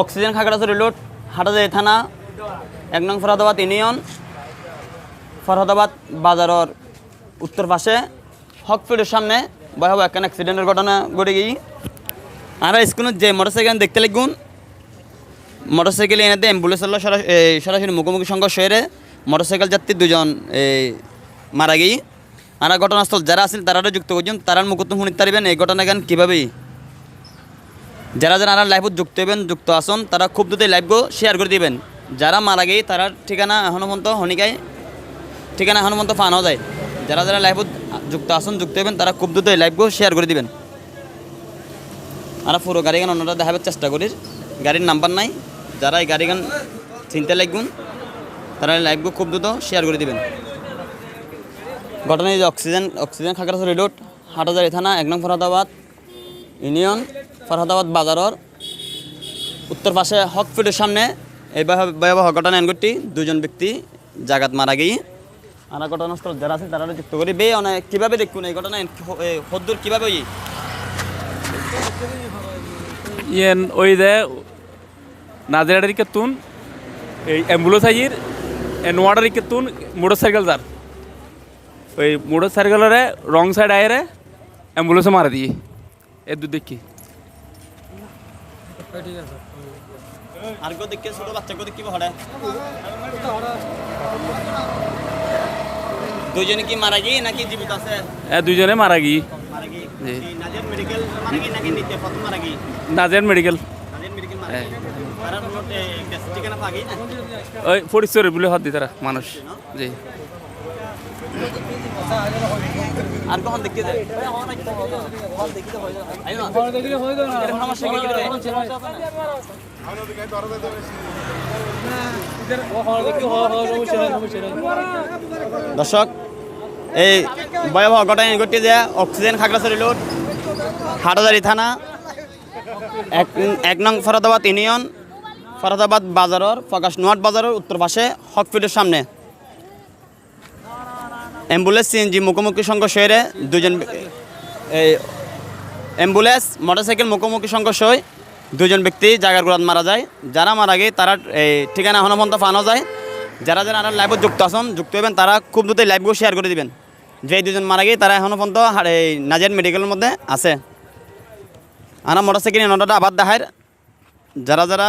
Oxygen Khagrachari road Hathazari থানা এক নং ফরহাদাবাদ ইউনিয়ন ফরহাদাবাদ বাজারের উত্তর পাশে। হকফিল্ডের সামনে ভয়াবহ একখান অ্যাক্সিডেন্টের ঘটনা ঘটে গিয়ে আর স্কুলের যে মোটরসাইকেল দেখতে লাগুন মোটরসাইকেল এনে দিয়ে অ্যাম্বুলেন্স সরাসরি মুখোমুখি সংঘর্ষ হয়ে মোটরসাইকেল যাত্রী দুজন এই, মারা গিয়ে আর ঘটনাস্থল যারা আছেন তারা যুক্ত করছেন তারা মুখত শুনিতে পারবেন এই ঘটনা গান কীভাবেই যারা যারা আর লাইভত যুক্ত হবেন যুক্ত আসন তারা খুব দ্রুত লাইভগো শেয়ার করে দিবেন। যারা মারা গিয়ে তারার ঠিকানা এখনও পর্যন্ত হনিকায়, ঠিকানা এখনও পর্যন্ত ফানো যায়। যারা যারা লাইভত যুক্ত আসন যুক্ত হবেন তারা খুব দ্রুত লাইভগো শেয়ার করে দিবেন। আর পুরো গাড়িগান অন্যরা দেখাবার চেষ্টা করি। গাড়ির নাম্বার নাই। যারা এই গাড়িগান চিনতে লাগবেন, তারা লাইভগো খুব দ্রুত শেয়ার করে দিবেন। ঘটনায় যে oxygen oxygen Khagrachari road Hathazari থানা, এক নং ফরাদাবাদ, ইউনিয়ন ফরহাদাবাদ বাজারের উত্তর পাশে হক ফিল্ডের সামনে এই ভয়াবহ ঘটনা এনগটি দুজন ব্যক্তি জাগাত মারা গিয়ে আর ঘটনাস্থল যারা আছে তারা যুক্ত করি। বে অনেক কীভাবে দেখুন এই ঘটনা? হদ্দুর কীভাবে ই ইয়েন, ওই দে নাজিরাডারি কেতুন, এই অ্যাম্বুলেন্স আইয়ের নোয়াডারি কেতুন মোটর সাইকেল যার। ওই মোটর সাইকেলের রং সাইড আয়েরে অ্যাম্বুলেন্সে মারা দিয়ে। এ দু দেখি। আর গো দেখে ছোট বাচ্চা গো দেখি হড়ে দুজনে কি মারা গিয়ে নাকি জীবিত আছে? এ দুজনে মারা গিয়ে। মারা গিয়ে? জি। মেডিকেল মারা গিয়ে নাকি নিতে? প্রথম মারা গিয়ে? মেডিকেল নাজির না ওই পরিচয় বলে হাত দি তারা মানুষ। জি। আর কখন দেখতে যায়? দর্শক এই ভয়াবহ ঘটনা ঘটে যে অক্সিজেন খাগড়াছড়ি রোড হাটাজারি থানা এক এক নং ফরদাবাদ ইউনিয়ন ফরদাবাদ বাজারের প্রকাশ নোয়াট বাজারের উত্তর পাশে হকফিটের সামনে। অ্যাম্বুলেন্স, সিএনজি, মুখোমুখি সংঘর্ষ হয়ে দুজন এই অ্যাম্বুলেন্স, মোটরসাইকেল, মুখোমুখি সংঘর্ষ হয় দুজন ব্যক্তি জায়গার গোড়াত মারা যায়। যারা মারা গিয়ে তারা, এই ঠিকানা এখনও পর্যন্ত ফানো যায়। যারা যারা আর লাইভত যুক্ত আছেন, যুক্ত হবেন তারা খুব দ্রুত লাইভগুলো শেয়ার করে দিবেন। যে দুজন মারা গিয়ে তারা এখনও পর্যন্ত এই নাজিয়ার মেডিকেলের মধ্যে আছে। আনা মোটরসাইকেল নটাটা আবার দেখায়। যারা যারা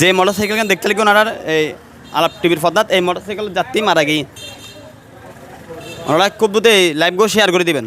যে মোটরসাইকেল দেখতে লিখুন ওনার এই আলাপ টিভির ফদাত এই মোটরসাইকেল যাত্রী মারা গিয়ে। ওনারা খুব দ্রুত এই লাইভগুলো শেয়ার করে দিবেন।